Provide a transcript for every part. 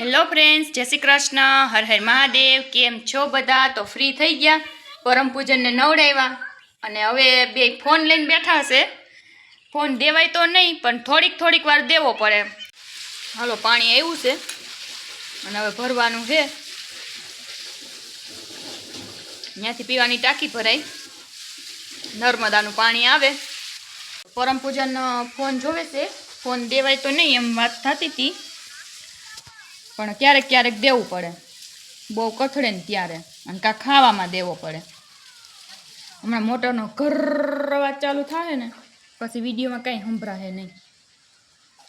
Hello friends જય શ્રી કૃષ્ણ. હર હર મહાદેવ. કેમ છો બધા? તો ફ્રી થઈ ગયા. પરમ પૂજનને નવડાવ્યા. અને હવે બે ફોન લઈને બેઠા હશે. ફોન દેવાય તો નહીં, પણ થોડીક થોડીક વાર દેવો પડે. હાલો, પાણી આવ્યું છે. અને હવે ભરવાનું છે. ત્યાંથી પીવાની ટાંકી ભરાય. નર્મદાનું પાણી આવે. પરમ પૂજન ફોન જોવે છે. ફોન દેવાય તો નહીં એમ વાત થતી હતી. પણ ક્યારેક ક્યારેક દેવું પડે. બહુ કથળે ને ત્યારે. અને કાં ખાવામાં દેવો પડે. હમણાં મોટરનો ઘર અવાજ ચાલુ થાય ને, પછી વિડીયોમાં કાંઈ સંભળાશે નહીં.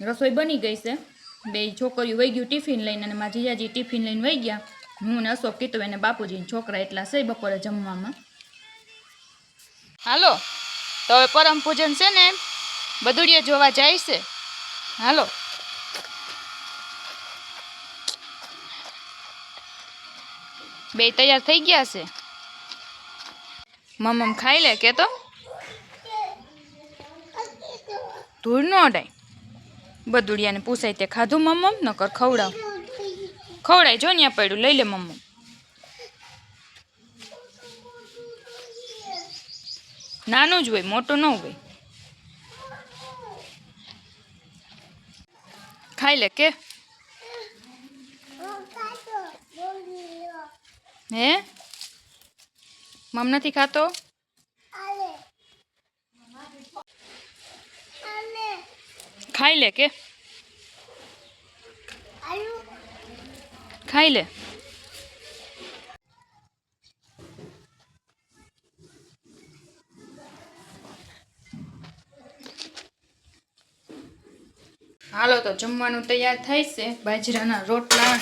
રસોઈ બની ગઈ છે. બે છોકરીઓ વહી ગયું ટિફિન લઈને અને મારા જીજાજી ટિફિન લઈને વહી ગયા. હું ને અશોક કીધું એને બાપુજીને છોકરા એટલા છે બપોરે જમવામાં. હાલો, તો હવે પરમ પૂજન છે ને બધુડીએ જોવા જાય છે. હાલો. બે તૈયાર થઈ ગયા છે. મમ્મ ખાઈ લે કે તો ધૂળ ન અડાય. બધુડિયાને પૂછાય તે ખાધું મમ્મ નકર ખવડાવ. ખવડાય, જો ત્યાં પડ્યું, લઈ લે મમ્મ નાનું જ હોય, મોટું ન હોય. ખાઈ લે, કે. હે? મમ નથી ખાતો? ખાઈ લે કે? ખાઈ લે. હાલો તો જમવાનું તૈયાર થાય છે. બાજરાના રોટલા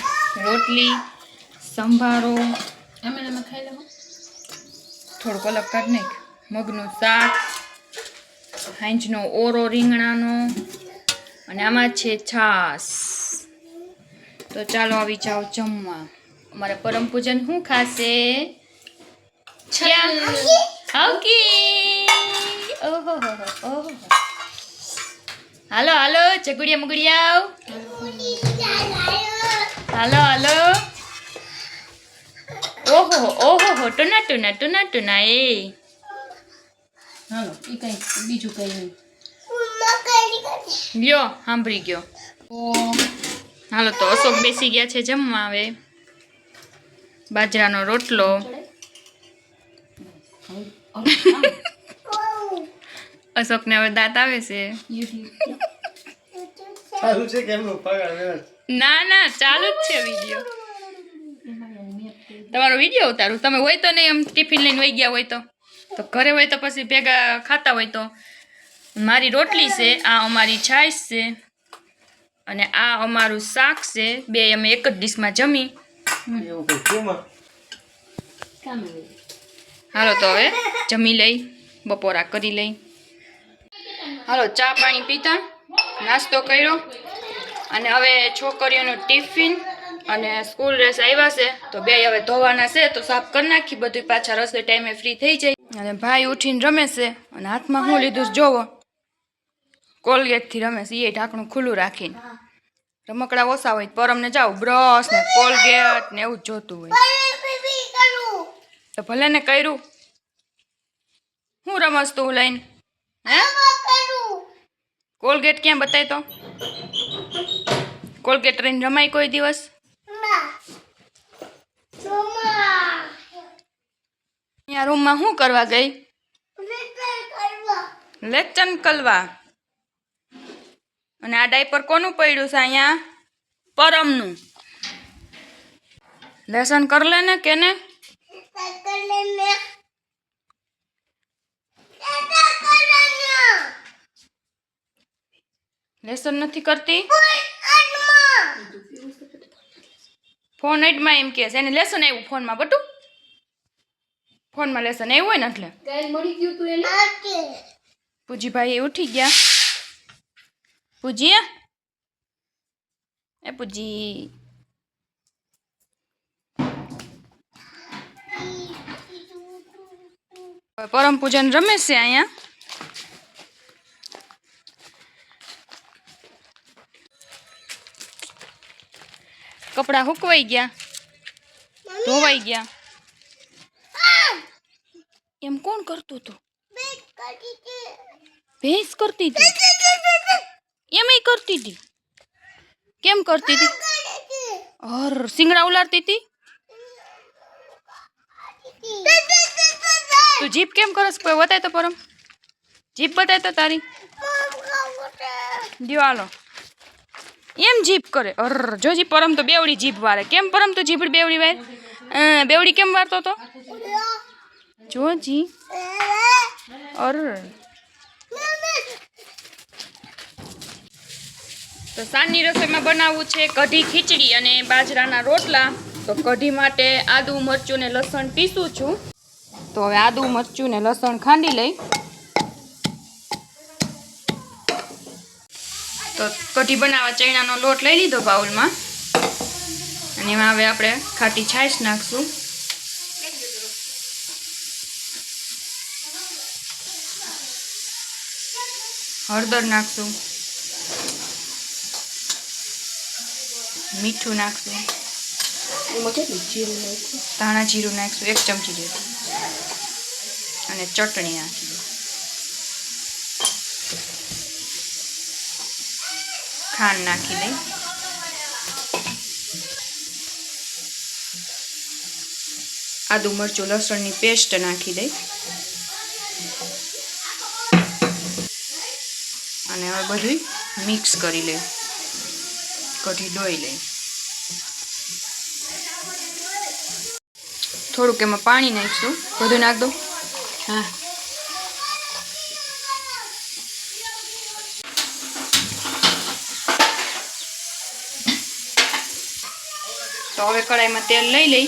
રોટલી સંભારો એમ એમ ખાઈ લેવા થોડુંક અલગ કાઢ નાખ. મગનું શાક હાંજનો ઓરો રીંગણાનો અને આમાં છે છાસ તો ચાલો આવી જાઓ જમવા. અમારે પરમ પૂજન શું ખાશે? હાઉકી ઓહો હો હો ઓહો હાલો હાલો ચગુડિયા મુગડિયા હાલો હાલો. ઓહો ઓહો હો ટુના ટુના ટુના ટુના એ. હાલો એ કઈ બીજું કઈ નહીં. લ્યો સાંભળી ગયો. હાલો તો અશોક બેસી ગયા છે જમવા હવે. બાજરાનો રોટલો. અશોકને હવે દાંત આવે છે? ના ના ચાલુ જ છે વીડિયો. તમારો વીડિયો ઉતારું. તમે હોય તો નહીં એમ ટિફિન લઈને વહી ગયા હોય તો. તો ઘરે હોય તો પછી ભેગા ખાતા હોય તો. મારી રોટલી છે આ અમારી છાશ છે અને આ અમારું શાક છે. બે અમે એક જ ડીશમાં જમી. હાલો તો હવે જમી લઈ બપોરા કરી લઈ. હાલો ચા પાણી પીતા નાસ્તો કર્યો અને હવે છોકરીઓનું ટિફિન અને સ્કૂલ ડ્રેસ આવ્યા છે, તો બે હવે ધોવાના છે, તો સાફ કરી નાખી બધું પાછા રસોઈ ટાઈમે ફ્રી થઈ જાય. અને ભાઈ ઉઠીને રમે છે, અને હાથમાં હું લીધું જોવો. કોલગેટથી રમે છે એ ઢાંકણું ખુલ્લું રાખીને. રમકડા ઓછા હોય પરમને જાવ બ્રશ ને કોલગેટ ને એવું જ જોતું હોય. તો ભલે ને કર્યું. હું રમસ તું લઈને? હે? કોલગેટ ક્યાં બતાય તો? કોલગેટ રહીને રમાય કોઈ દિવસ? અહીંયા રૂમમાં શું કરવા ગઈ? લેચન કલવા. અને આ ડાયપર કોનું પડ્યું છે અહીંયા? પરમનું. લેસન કર લે ને કે ને લેસન નથી કરતી? ફોન એડમાં એમ કે છે. એને લેસન આવ્યું ફોનમાં બટું? ફોનમાં લેસન આવ્યું હોય ને એટલે. મળી ગયું તું એને પૂજીભાઈ ઉઠી ગયા. પૂજી એ પૂજી. પરમ પૂજન રમે છે અહીંયા. કપડાં હુકવાઈ ગયા. ધોવાઈ ગયા. એમ કોણ કરતું હતું. ભેંસ કરતી હતી એમય કરતી હતી કેમ કરતી હતી. અર સિંગડા ઉલારતી હતી તું જીપ કેમ કરસ? બતાય તો પરમ. જીપ બતાય તો તારી. હાલો. એમ જીભ કરે. અર, જોજી પરમ તો બેવડી જીભ વારે. કેમ પરમ તો જીભ બેવડી વાર? બેવડી કેમ વારતો તો? જોજી. અર. તો સાંજની રસોઈમાં બનાવવું છે કઢી ખીચડી અને બાજરાના રોટલા. તો કઢી માટે આદુ મરચું ને લસણ પીસું છું. તો હવે આદુ મરચું ને લસણ ખાંડી લઈ. તો કઢી બનાવવા ચણાનો લોટ લઈ લીધો બાઉલમાં. અને એમાં હવે આપણે ખાટી છાશ નાખશું. હળદર નાખશું. મીઠું નાખશું. ધાણા જીરું નાખશું, એક ચમચી જેટલું. અને ચટણી નાખી ખાંડ નાખી દઈ. આદુ મરચું લસણની પેસ્ટ નાખી દઈ. અને હવે બધું મિક્સ કરી લે કઢી ડોઈ લઈ. થોડુંક એમાં પાણી નાખીશું. બધું નાખ દો. હા. તો હવે કડાઈમાં તેલ લઈ લઈ.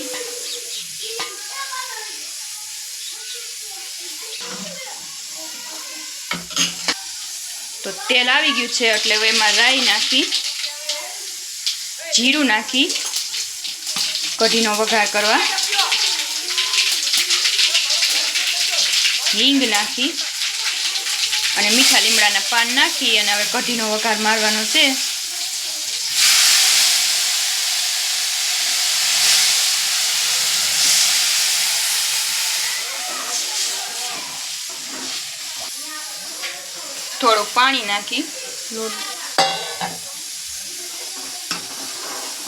તો તેલ આવી ગયું છે એટલે હવે એમાં રાઈ નાખી, જીરું નાખી, કઢીનો વઘાર કરવા. હિંગ નાખી અને મીઠા લીમડાના પાન નાખી અને હવે કઢીનો વઘાર મારવાનો છે. થોડુંક પાણી નાખી. લોટ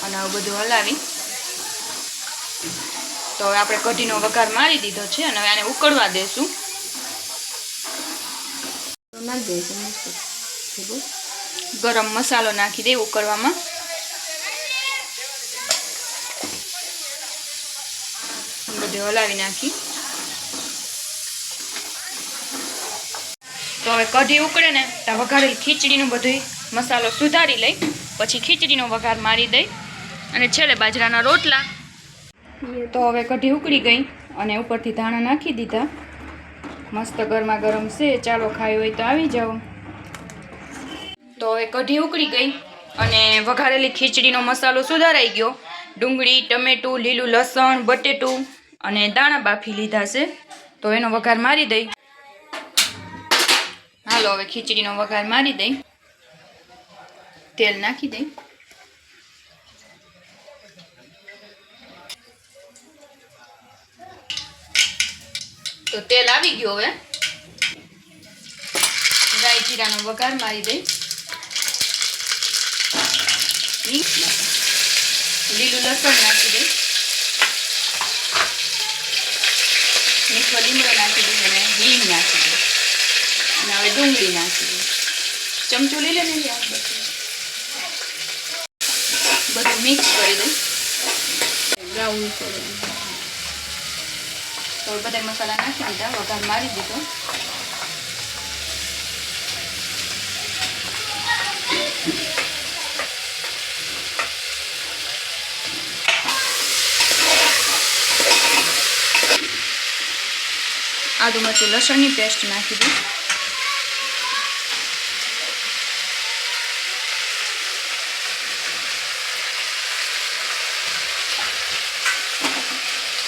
અને આવું બધું હલાવી. તો હવે આપણે કઢીનો વઘાર મારી દીધો છે અને હવે આને ઉકળવા દેશું. ગરમ મસાલો નાખી દે ઉકળવામાં. બધું હલાવી નાખી. તો હવે કઢી ઉકળે ને ત્યાં વઘારેલ ખીચડીનું બધું મસાલો સુધારી લઈ, પછી ખીચડીનો વઘાર મારી દઈ અને છેલ્લે બાજરાના રોટલા. તો હવે કઢી ઉકળી ગઈ અને ઉપરથી ધાણા નાખી દીધા. મસ્ત ગરમા ગરમ છે, ચાલો ખાવી હોય તો આવી જાઓ. તો હવે કઢી ઉકળી ગઈ અને વઘારેલી ખીચડીનો મસાલો સુધારાઈ ગયો. ડુંગળી, ટમેટું, લીલું લસણ, બટેટું અને દાણા બાફી લીધા છે. તો એનો વઘાર મારી દઈ. હાલો હવે ખીચડીનો વઘાર મારી દઈ. તેલ નાખી દઈ. તો તેલ આવી ગયું હવે. રાઈ જીરાનો વઘાર મારી દઈ. લીલું લસણ નાખી દઈ. મીઠો લીમડો નાખી દઈ અને હિંગ નાખી દઈ. અને હવે ડુંગળી નાખી ચમચો લઈ લે ને બધું મિક્સ કરી દઉં બ્રાઉન તો બધા મસાલા નાખી દીધા વઘાર મારી દીધો. આદુ મરચું લસણની પેસ્ટ નાખી દઈ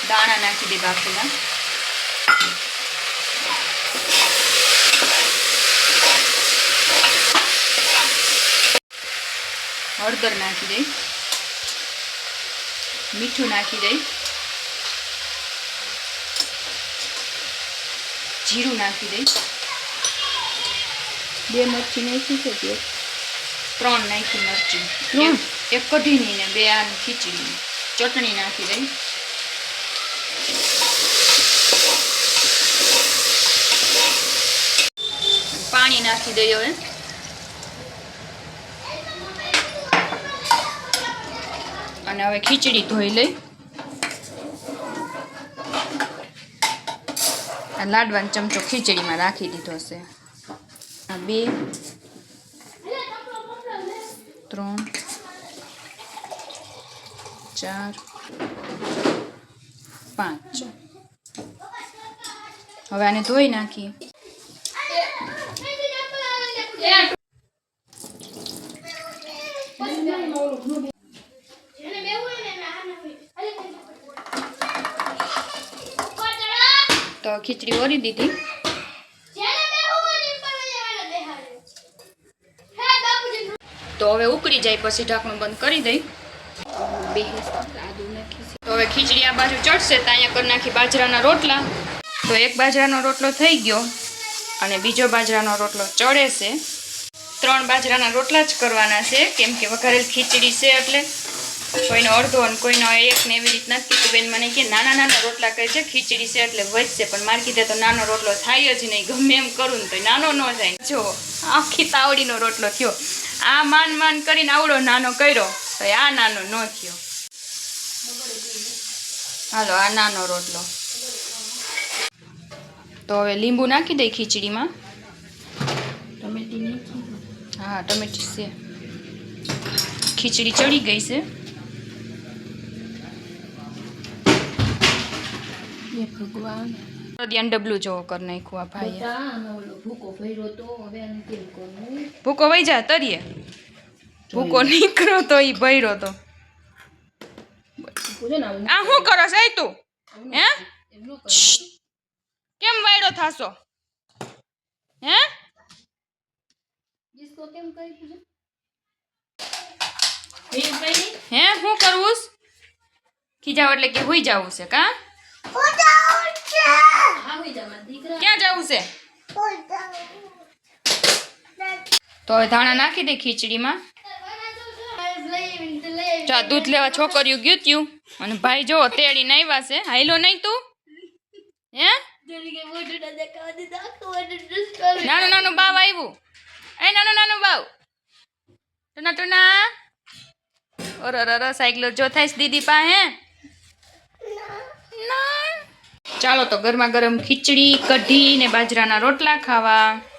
દાણા નાખી બાફેલા હળદર નાખી દઈ મીઠું નાખી દઈ જીરું નાખી દઈ બે મરચી નાખી છે તે ત્રણ નાખી મરચી ત્રણ? એક- એક કઢીની ને બે આની ખીચડી ચટણી નાખી દઈ પાણી નાખી દઈએ હવે અને હવે ખીચડી ધોઈ લઈ આ લાડવાનો ચમચો ખીચડીમાં રાખી દીધો છે આ બે ત્રણ ચાર પાંચ હવે આને ધોઈ નાખીએ ખીચડી ઓરી દીધી. તો હવે ઉકળી જાય પછી ઢાંકણું બંધ કરી દઈ. તો હવે ખીચડી આ બાજુ ચડશે તો અહીંયા કરી નાખી બાજરાના રોટલા. તો એક બાજરાનો રોટલો થઈ ગયો અને બીજો બાજરાનો રોટલો ચડે છે. ત્રણ બાજરાના રોટલા જ કરવાના છે. કેમ કે વઘારેલ ખીચડી છે એટલે કોઈનો અડધો અને કોઈનો એક ને એવી રીતના કીધું મને કે નાના નાના રોટલા કહે છે ખીચડી છે એટલે વધશે પણ મારે કીધે તો નાનો રોટલો થાય જ નહીં ગમે એમ કરું ને તો નાનો ન થાય જો આખી તાવડીનો રોટલો થયો. આ માન માન કરીને આવડો નાનો કર્યો તો આ નાનો ન થયો. હાલો આ નાનો રોટલો. તો હવે લીંબુ નાખી દઈ ખીચડીમાં? ટમેટી હા ટમેટી છે. ખીચડી ચડી ગઈ છે. ભગવાન. ધ્યાન ડબલું જેવો કરી નાખ્યું આ ભાઈએ. બટા આનો ઓલો ભૂકો ભર્યો તો હવે કેમ કરવું. ભૂકો વહી જા તરીએ. ભૂકો નીકળો તો ઈ ભર્યો તો. ભૂકો છે ને આવું આ શું કરો છે? તું. હે? એમ કરવું. કેમ વાયડો થાશો? હે? કેમ કરી? હે શું કરવું? ખીજાવ એટલે કે હુઈ જવું છે કા? ક્યાં જવું છે? તો હવે ધાણા નાખી દે ખીચડીમાં. ચા દૂધ લેવા છોકરીઓ ગયું ત્યું. અને ભાઈ જો તેડીને આવ્યા છે. હાઈલો નહીં તું? હે? નાનું નાનું બાવ આવ્યું એ નાનું નાનું બાવ. ટુના ટુના. ઓર ઓર ઓર સાયકલ જો થાય દીદી પા હે ના. ચાલો તો ગરમા ગરમ ખીચડી કઢી ને બાજરાના રોટલા ખાવા.